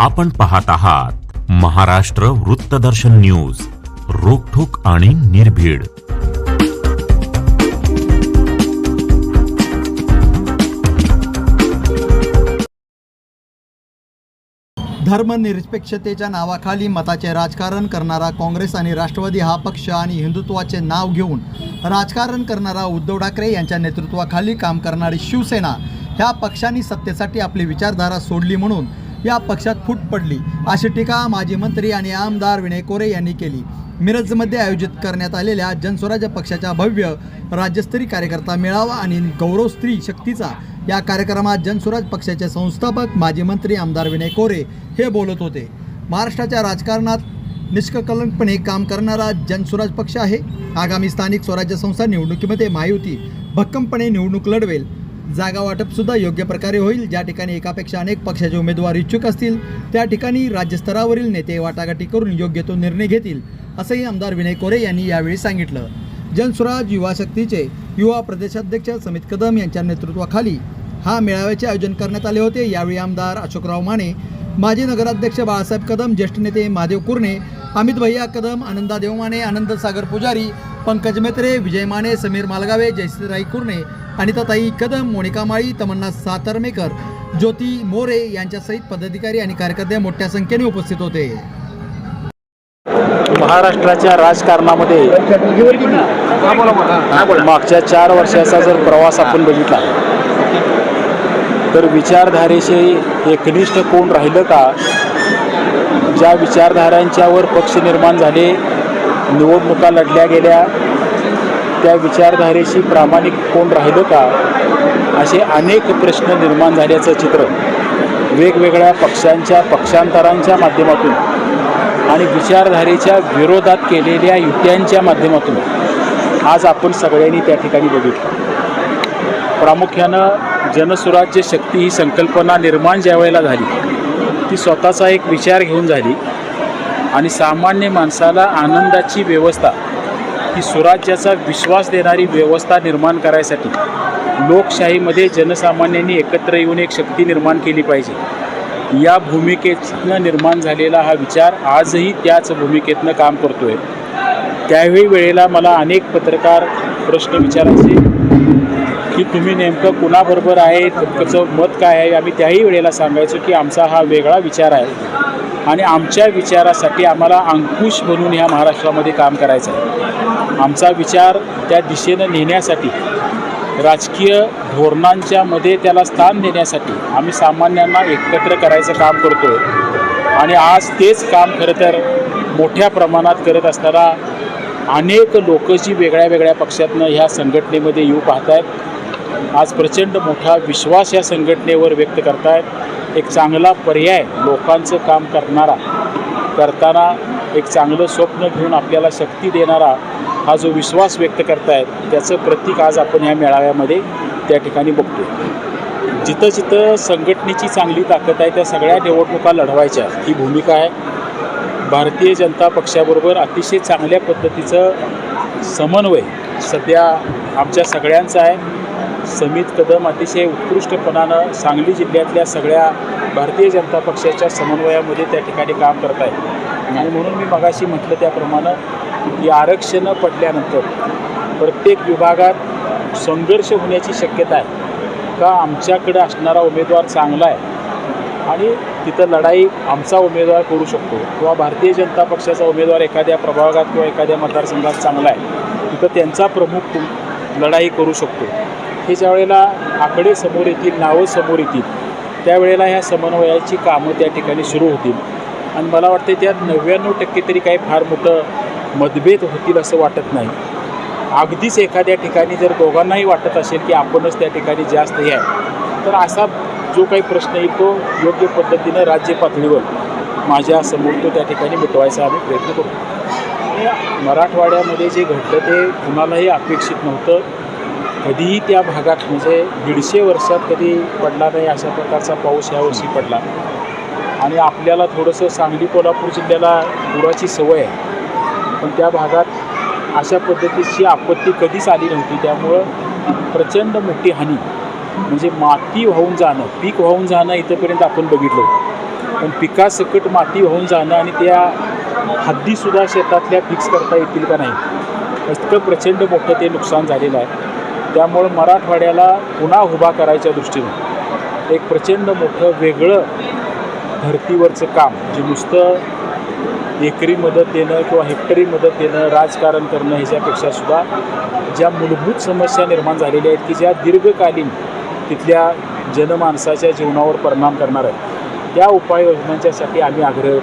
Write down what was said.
आपण पाहत आहात महाराष्ट्र वृत्तदर्शन न्यूज रोखोक आणि निर्भीड. धर्मनिरपेक्षतेच्या नावाखाली मताचे राजकारण करणारा काँग्रेस आणि राष्ट्रवादी हा पक्ष आणि हिंदुत्वाचे नाव घेऊन राजकारण करणारा उद्धव ठाकरे यांच्या नेतृत्वाखाली काम करणारी शिवसेना ह्या पक्षांनी सत्तेसाठी आपली विचारधारा सोडली म्हणून या पक्षात फूट पडली. अशी टीका माजी मंत्री आणि आमदार विनय कोरे यांनी केली. मिरजमध्ये आयोजित करण्यात आलेल्या जनस्वराज्य पक्षाच्या भव्य राज्यस्तरीय कार्यकर्ता मेळावा आणि गौरव स्त्री शक्तीचा या कार्यक्रमात जनस्वराज पक्षाचे संस्थापक माजी मंत्री आमदार विनय कोरे हे बोलत होते. महाराष्ट्राच्या राजकारणात निष्कलंकपणे काम करणारा जनस्वराज पक्ष आहे. आगामी स्थानिक स्वराज्य संस्था निवडणुकीमध्ये महायुती भक्कमपणे निवडणूक लढवेल. जागा वाटपसुद्धा योग्य प्रकारे होईल. ज्या ठिकाणी एकापेक्षा अनेक पक्षाचे उमेदवार इच्छुक असतील त्या ठिकाणी राज्यस्तरावरील नेते वाटाघाटी करून योग्य तो निर्णय घेतील असंही आमदार विनय कोरे यांनी यावेळी सांगितलं. जनस्वराज युवा शक्तीचे युवा प्रदेशाध्यक्ष समित कदम यांच्या नेतृत्वाखाली हा मेळाव्याचे आयोजन करण्यात आले होते. यावेळी आमदार अशोकराव माने माजी नगराध्यक्ष बाळासाहेब कदम ज्येष्ठ नेते महादेव कुरणे अमित भैया कदम आनंदा देवमाने आनंद सागर पुजारी पंकज मेत्रे विजय माने समीर मालगावे जयश्रीराई कुरणे अनिताताई कदम मोनिका माळी तमन्ना सातरमेकर ज्योती मोरे यांच्यासहित पदाधिकारी आणि कार्यकर्ते मोठ्या संख्येने उपस्थित होते. महाराष्ट्राच्या राजकारणामध्ये मागच्या चार वर्षाचा जर प्रवास आपण बघितला तर विचारधारेशी एकनिष्ठ कोण राहिलं का? ज्या विचारधारांच्यावर पक्ष निर्माण झाले निवडणुका लढल्या गेल्या त्या विचारधारेशी प्रामाणिक कोण राहिलं का? असे अनेक प्रश्न निर्माण झाल्याचं चित्र वेगवेगळ्या पक्षांच्या पक्षांतरांच्या माध्यमातून आणि विचारधारेच्या विरोधात केलेल्या युत्यांच्या माध्यमातून आज आपण सगळ्यांनी त्या ठिकाणी बघितलं. प्रामुख्यानं जनसुराज्य शक्ती ही संकल्पना निर्माण ज्या वेळेला झाली ती स्वतःचा एक विचार घेऊन झाली आणि सामान्य माणसाला आनंदाची व्यवस्था ही स्वराज्याचा विश्वास देणारी व्यवस्था निर्माण करायसाठी लोकशाहीमध्ये जनसामान्यांनी एकत्र येऊन एक शक्ती निर्माण केली पाहिजे. या भूमिकेतनं निर्माण झालेला हा विचार आजही त्याच भूमिकेतनं काम करतो आहे त्यावेळी वेळेला मला अनेक पत्रकार प्रश्न विचारायचे की तुम्ही नेमकं कुणाबरोबर आहे तुमचं मत काय आहे? आम्ही त्याही वेळेला सांगायचो की आमचा हा वेगळा विचार आहे. आणि आमच्या विचारासाठी आम्हाला अंकुश म्हणून ह्या महाराष्ट्रामध्ये काम करायचं आहे. आमचा विचार त्या दिशेनं नेण्यासाठी राजकीय धोरणांच्या मध्ये त्याला स्थान देण्यासाठी आम्ही सामान्यांना एकत्र करायचं काम करतो आणि आज तेच काम खरं तर मोठ्या प्रमाणात करत असताना अनेक लोक जी वेगळ्या वेगळ्या पक्षातनं ह्या संघटनेमध्ये येऊ पाहत आहेत आज प्रचंड मोठा विश्वास या संघटनेवर व्यक्त करतायत. एक चांगला पर्याय लोकांचं काम करणारा करताना एक चांगलं स्वप्न घेऊन आपल्याला शक्ती देणारा हा जो विश्वास व्यक्त करतायत त्याचं प्रतीक आज आपण ह्या मेळाव्यामध्ये त्या ठिकाणी बघतो जिथं जिथं संघटनेची चांगली ताकद आहे त्या सगळ्या निवडणुका लढवायच्या ही भूमिका आहे. भारतीय जनता पक्षाबरोबर अतिशय चांगल्या पद्धतीचं समन्वय सध्या आमच्या सगळ्यांचा आहे. समित कदम अतिशय उत्कृष्टपणानं सांगली जिल्ह्यातल्या सगळ्या भारतीय जनता पक्षाच्या समन्वयामध्ये त्या ठिकाणी काम करत आहे आणि म्हणून मी मगाशी म्हटलं त्याप्रमाणे की आरक्षणं पडल्यानंतर प्रत्येक विभागात संघर्ष होण्याची शक्यता आहे. का आमच्याकडे असणारा उमेदवार चांगला आहे? आणि तिथं लढाई आमचा उमेदवार करू शकतो. किंवा भारतीय जनता पक्षाचा उमेदवार एखाद्या प्रभागात किंवा एखाद्या मतदारसंघात चांगला आहे. तिथं त्यांचा प्रमुख तुम- लढाई करू शकतो. हे ज्या वेळेला आकडे समोर येतील नावं समोर येतील. त्यावेळेला ह्या समन्वयाची कामं त्या ठिकाणी सुरू होतील. आणि मला वाटते त्यात नव्याण्णव टक्के तरी काही फार मोठं मतभेद होतील असं वाटत नाही. अगदीच एखाद्या ठिकाणी जर दोघांनाही वाटत असेल की आपणच त्या ठिकाणी जास्त हे आहे तर असा जो काही प्रश्न येईल तो योग्य पद्धतीनं राज्य पातळीवर माझ्यासमोर तो त्या ठिकाणी मिटवायचा आम्ही प्रयत्न करू. मराठवाड्यामध्ये जे घडलं ते कुणालाही अपेक्षित नव्हतं. कधीही त्या भागात म्हणजे दीडशे वर्षात कधी पडला नाही अशा प्रकारचा पाऊस यावर्षी पडला. आणि आपल्याला थोडंसं सांगली कोल्हापूर जिल्ह्याला पुराची सवय आहे. पण त्या भागात अशा पद्धतीची आपत्ती कधीच आली नव्हती. त्यामुळं प्रचंड मोठी हानी म्हणजे माती वाहून जाणं पीक वाहून जाणं इथंपर्यंत आपण बघितलं होतं. पण पिकासकट माती वाहून जाणं आणि त्या हद्दीसुद्धा शेतातल्या फिक्स करता येतील का नाही इतकं प्रचंड मोठं ते नुकसान झालेलं आहे. त्यामुळं मराठवाड्याला पुन्हा उभा करायच्या दृष्टीनं एक प्रचंड मोठं वेगळं धर्तीवरचं काम जे नुसतं एकरी मदत येणं किंवा हेक्टरी मदत येणं राजकारण करणं ह्याच्यापेक्षा सुद्धा ज्या मूलभूत समस्या निर्माण झालेल्या आहेत की ज्या दीर्घकालीन तिथल्या जनमानसाच्या जीवनावर परिणाम करणार आहेत त्या उपाययोजनांच्यासाठी आम्ही आग्रह